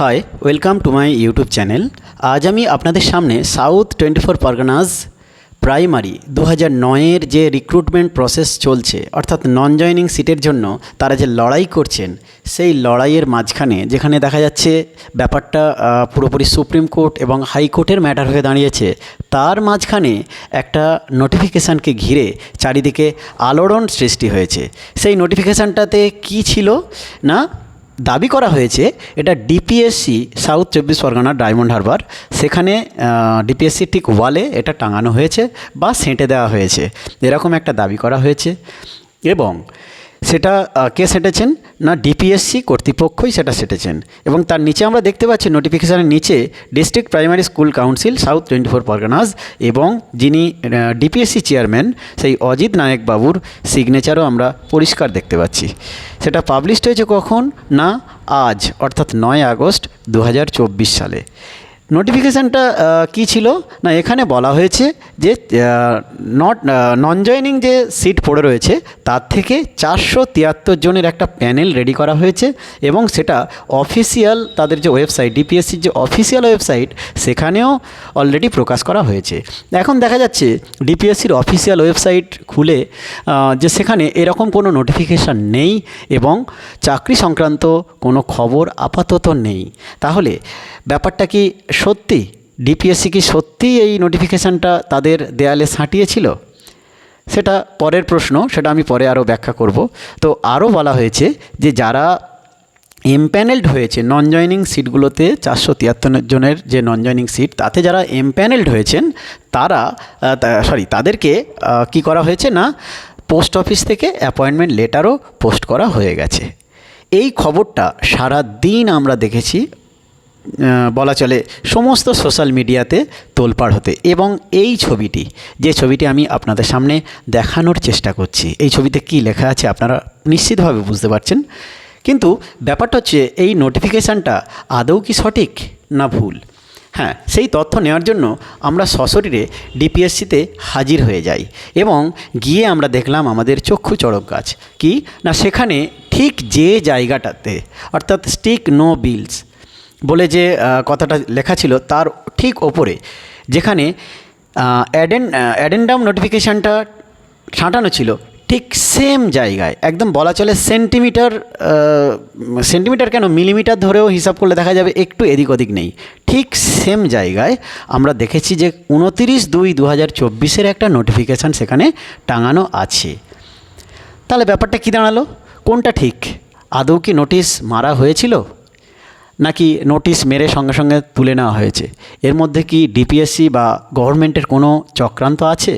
Hi welcome to my YouTube channel আজ আমি আপনাদের সামনে south twenty four Parganas primary দু হাজার নয়ের যে রিক্রুটমেন্ট প্রসেস চলছে, অর্থাৎ নন জয়নিং সিটের জন্য তারা যে লড়াই করছেন, সেই লড়াইয়ের মাঝখানে যেখানে দেখা যাচ্ছে ব্যাপারটা পুরোপুরি সুপ্রিম কোর্ট এবং হাইকোর্টের ম্যাটার হয়ে দাঁড়িয়েছে, তার মাঝখানে একটা নোটিফিকেশানকে ঘিরে চারিদিকে আলোড়ন সৃষ্টি হয়েছে। সেই নোটিফিকেশানটাতে কি ছিল না? দাবি করা হয়েছে, এটা ডিপিএসসি সাউথ চব্বিশ পরগনা ডায়মন্ড হারবার সেখানে ডিপিএসসি ঠিক ওয়ালে এটা টাঙানো হয়েছে বা সেঁটে দেওয়া হয়েছে। এরকম একটা দাবি করা হয়েছে। এবং সেটা কে সেটেছেন? না ডিপিএসসি কর্তৃপক্ষই সেটা সেটেছেন। এবং তার নিচে আমরা দেখতে পাচ্ছি নোটিফিকেশানের নিচে district primary school council south twenty four Parganas এবং যিনি ডিপিএসসি চেয়ারম্যান সেই অজিত নায়ক বাবুর সিগনেচারও আমরা পরিষ্কার দেখতে পাচ্ছি। সেটা পাবলিশড হয়েছে কখন? না, আজ, অর্থাৎ নয় আগস্ট দু হাজার চব্বিশ সালে। নোটিফিকেশানটা কী ছিল? না, এখানে বলা হয়েছে যে নট নন জয়নিং যে সিট পড়ে রয়েছে, তার থেকে চারশো তিয়াত্তর জনের একটা প্যানেল রেডি করা হয়েছে এবং সেটা অফিসিয়াল তাদের যে ওয়েবসাইট ডিপিএসসির যে অফিসিয়াল ওয়েবসাইট সেখানেও অলরেডি প্রকাশ করা হয়েছে। এখন দেখা যাচ্ছে ডিপিএসসির অফিসিয়াল ওয়েবসাইট খুলে যে সেখানে এরকম কোনো নোটিফিকেশান নেই এবং চাকরি সংক্রান্ত কোনো খবর আপাতত নেই। তাহলে, ব্যাপারটা কি সত্যি? ডিপিএসসি কি সত্যিই এই নোটিফিকেশানটা তাদের দেয়ালে সাঁটিয়েছিল সেটা পরের প্রশ্ন, সেটা আমি পরে আরও ব্যাখ্যা করব। তো আরও বলা হয়েছে যে যারা এমপ্যানেলড হয়েছে নন জয়নিং সিটগুলোতে চারশো তিয়াত্তর জনের যে নন জয়নিং সিট তাতে যারা এমপ্যানেলড হয়েছেন, তারা সরি তাদেরকে কি করা হয়েছে না পোস্ট অফিস থেকে অ্যাপয়েন্টমেন্ট লেটারও পোস্ট করা হয়ে গেছে। এই খবরটা সারা দিন আমরা দেখেছি বলা চলে, সমস্ত সোশ্যাল মিডিয়াতে তোলপাড় হতে। এবং এই ছবিটি, যে ছবিটি আমি আপনাদের সামনে দেখানোর চেষ্টা করছি, এই ছবিতে কি লেখা আছে আপনারা নিশ্চিতভাবে বুঝতে পারছেন। কিন্তু ব্যাপারটা হচ্ছে, এই নোটিফিকেশানটা আদৌ কি সঠিক না ভুল? হ্যাঁ সেই তথ্য নেওয়ার জন্য আমরা সশরীরে ডিপিএসসিতে হাজির হয়ে যাই এবং গিয়ে আমরা দেখলাম আমাদের চক্ষু চড়ক গাছ। কি? না, সেখানে ঠিক যে জায়গাটাতে, অর্থাৎ স্টিক নো বিলস বলে যে কথাটা লেখা ছিল তার ঠিক ওপরে, যেখানে অ্যাডেন, অ্যাডেন্ডাম নোটিফিকেশানটা ছাঁটানো ছিল ঠিক সেম জায়গায়, একদম বলা চলে সেন্টিমিটার সেন্টিমিটার কেন মিলিমিটার ধরেও হিসাব করলে দেখা যাবে একটু এদিক ওদিক নেই। ঠিক সেম জায়গায় আমরা দেখেছি যে উনতিরিশ দুই দু হাজার চব্বিশের একটা নোটিফিকেশান সেখানে টাঙানো আছে। তাহলে ব্যাপারটা কী দাঁড়াল? কোনটা ঠিক? আদৌ কি নোটিশ মারা হয়েছিল? নাকি নোটিশ মেরে সঙ্গে সঙ্গে তুলে নেওয়া হয়েছে? এর মধ্যে কি ডিপিএসসি বা গভর্নমেন্টের কোনো চক্রান্ত আছে?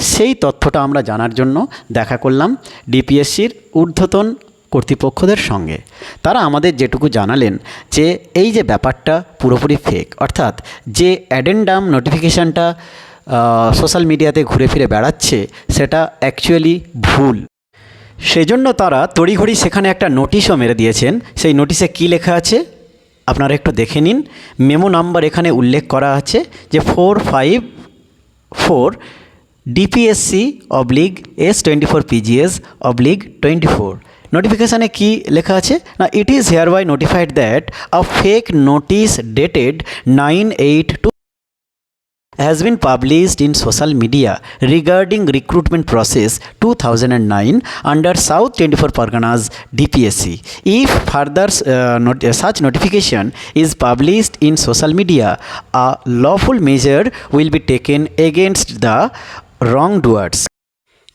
সেই তথ্যটা আমরা জানার জন্য দেখা করলাম ডিপিএসসির ঊর্ধ্বতন কর্তৃপক্ষদের সঙ্গে। তারা আমাদের যেটুকু জানালেন যে এই যে ব্যাপারটা পুরোপুরি ফেক অর্থাৎ যে অ্যাডেন্ডাম নোটিফিকেশানটা সোশ্যাল মিডিয়াতে ঘুরে ফিরে বেড়াচ্ছে, সেটা অ্যাকচুয়ালি ভুল। সেজন্য তারা তড়িঘড়ি সেখানে একটা নোটিশও মেরে দিয়েছেন। সেই নোটিশে কী লেখা আছে? আপনারা একটু দেখে নিন। মেমো নাম্বার এখানে উল্লেখ করা আছে যে ফোর ফাইভ ফোর ডিপিএসসি অবলিগ এস টোয়েন্টি ফোর পিজিএস অবলিগ টোয়েন্টি ফোর নোটিফিকেশানে কী লেখা আছে? না it is hereby notified that a fake notice dated nine eight two has been published in social media regarding recruitment process 2009 under South 24 Parganas DPSC. If further uh, not, uh, such notification is published in social media, a lawful measure will be taken against the wrongdoers.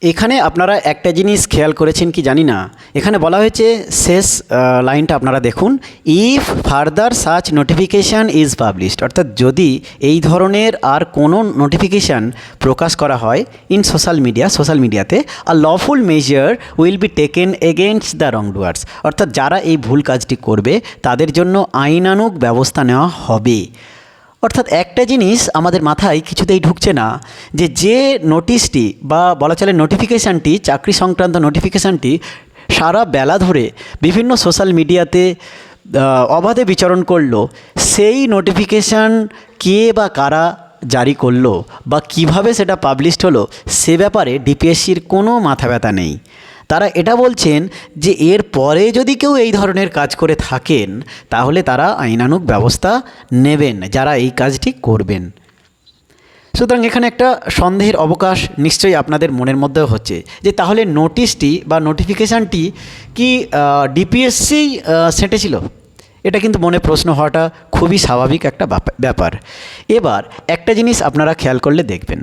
এখানে আপনারা একটা জিনিস খেয়াল করেছেন কি জানি না? এখানে বলা হয়েছে, শেষ লাইনটা আপনারা দেখুন if further search notification is published অর্থাৎ যদি এই ধরনের আর কোনো নোটিফিকেশান প্রকাশ করা হয় ইন সোশ্যাল মিডিয়া সোশ্যাল মিডিয়াতে আর lawful measure will be taken against the wrong doers অর্থাৎ যারা এই ভুল কাজটি করবে, তাদের জন্য আইনানুগ ব্যবস্থা নেওয়া হবে। অর্থাৎ একটা জিনিস আমাদের মাথায় কিছুতেই ঢুকছে না, যে যে নোটিশটি বা বলা চলে নোটিফিকেশানটি চাকরি সংক্রান্ত নোটিফিকেশানটি সারা বেলা ধরে বিভিন্ন সোশ্যাল মিডিয়াতে অবাধে বিচরণ করল, সেই নোটিফিকেশান কে বা কারা জারি করল বা কীভাবে সেটা পাবলিশড হলো, সে ব্যাপারে ডিপিএসসির কোনো মাথা ব্যথা নেই। তারা এটা বলছেন যে এর পরে যদি কেউ এই ধরনের কাজ করে থাকেন, তাহলে তারা আইনানুগ ব্যবস্থা নেবেন, যারা এই কাজটি করবেন। সুতরাং এখানে একটা সন্দেহের অবকাশ নিশ্চয়ই আপনাদের মনের মধ্যেও হচ্ছে, যে তাহলে নোটিশটি বা নোটিফিকেশানটি কি ডিপিএসসি সেঁটেছিল এটা কিন্তু মনে প্রশ্ন হওয়াটা খুবই স্বাভাবিক একটা ব্যাপা- ব্যাপার। এবার একটা জিনিস আপনারা খেয়াল করলে দেখবেন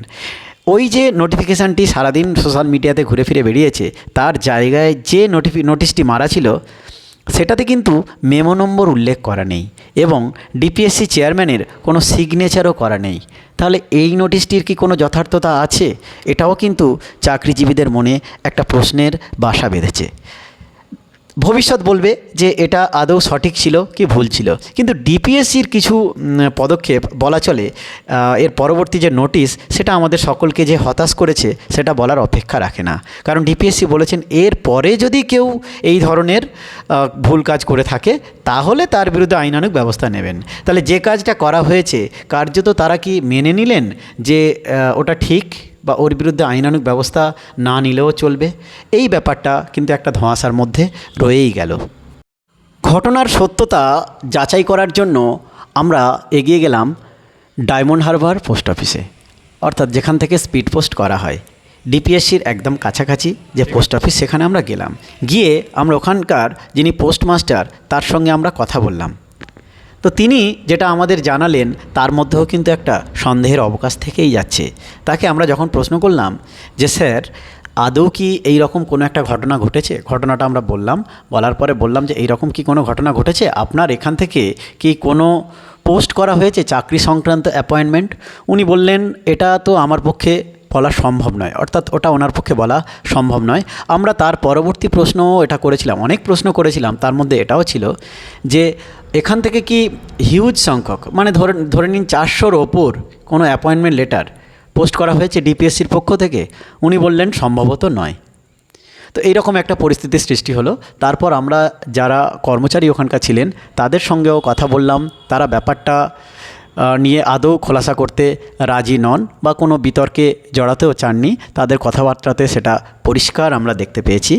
ওই যে নোটিফিকেশানটি সারাদিন সোশ্যাল মিডিয়াতে ঘুরে ফিরে বেরিয়েছে, তার জায়গায় যে নোটিফি নোটিশটি মারা ছিল, সেটাতে কিন্তু মেমো নম্বর উল্লেখ করা নেই এবং ডিপিএসসি চেয়ারম্যানের কোনো সিগনেচারও করা নেই। তাহলে এই নোটিশটির কি কোনো যথার্থতা আছে? এটাও কিন্তু চাকরিজীবীদের মনে একটা প্রশ্নের বাসা বেঁধেছে। ভবিষ্যৎ বলবে যে এটা আদৌ সঠিক ছিল কি ভুল ছিল। কিন্তু ডিপিএসসির কিছু পদক্ষেপ বলা চলে এর পরবর্তী যে নোটিশ, সেটা আমাদের সকলকে যে হতাশ করেছে, সেটা বলার অপেক্ষা রাখে না। কারণ ডিপিএসসি বলেছেন, এর পরে যদি কেউ এই ধরনের ভুল কাজ করে থাকে, তাহলে তার বিরুদ্ধে আইনানুগ ব্যবস্থা নেবেন। তাহলে যে কাজটা করা হয়েছে, কার্যত তারা কি মেনে নিলেন যে ওটা ঠিক? বা ওর বিরুদ্ধে আইনানুগ ব্যবস্থা না নিলেও চলবে, এই ব্যাপারটা কিন্তু একটা ধোঁয়াশার মধ্যে রয়েই গেল। ঘটনার সত্যতা যাচাই করার জন্য আমরা এগিয়ে গেলাম ডায়মন্ড হারবার পোস্ট অফিসে। অর্থাৎ যেখান থেকে স্পিড পোস্ট করা হয়। ডিপিএসসির একদম কাছাকাছি যে পোস্ট অফিস, সেখানে আমরা গেলাম। গিয়ে আমরা ওখানকার যিনি পোস্টমাস্টার তার সঙ্গে আমরা কথা বললাম। তো তিনি যেটা আমাদের জানালেন, তার মধ্যেও কিন্তু একটা সন্দেহের অবকাশ থেকেই যাচ্ছে। তাকে আমরা যখন প্রশ্ন করলাম যে, স্যার, আদৌ কি এই রকম কোনো একটা ঘটনা ঘটেছে? ঘটনাটা আমরা বললাম। বলার পরে বললাম যে এই রকম কি কোনো ঘটনা ঘটেছে? আপনার এখান থেকে কি কোনো পোস্ট করা হয়েছে চাকরি সংক্রান্ত অ্যাপয়েন্টমেন্ট? উনি বললেন, এটা তো আমার পক্ষে বলা সম্ভব নয়, অর্থাৎ ওটা ওনার পক্ষে বলা সম্ভব নয়। আমরা তার পরবর্তী প্রশ্নও এটা করেছিলাম, অনেক প্রশ্ন করেছিলাম, তার মধ্যে এটাও ছিল যে এখান থেকে কি হিউজ সংখ্যক মানে ধরে ধরে নিন চারশোর ওপর কোনো অ্যাপয়েন্টমেন্ট লেটার পোস্ট করা হয়েছে ডিপিএসসির পক্ষ থেকে, উনি বললেন সম্ভবত নয়। তো এইরকম একটা পরিস্থিতির সৃষ্টি হলো। তারপর আমরা যারা কর্মচারী ওখানকার ছিলেন, তাদের সঙ্গেও কথা বললাম, তারা ব্যাপারটা নিয়ে আদৌ খোলাসা করতে রাজি নন বা কোনো বিতর্কে জড়াতেও চাননি, তাদের কথাবার্তাতে সেটা পরিষ্কার আমরা দেখতে পেয়েছি।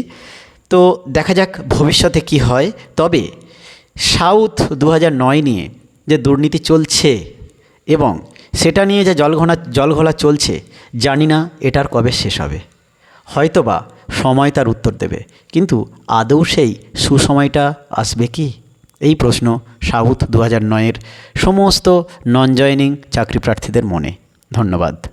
তো দেখা যাক ভবিষ্যতে কি হয়। তবে সাউথ দু নয় যে দুর্নীতি চলছে এবং সেটা নিয়ে যে জলঘোনা, জলঘোলা চলছে, জানি না এটার কবে শেষ হবে। হয়তোবা সময় তার উত্তর দেবে, কিন্তু আদৌ সেই সুসময়টা আসবে কি? এই প্রশ্ন সাউথ দু হাজার নয়ের সমস্ত নন জয়নিং চাকরি প্রার্থীদের মনে। ধন্যবাদ।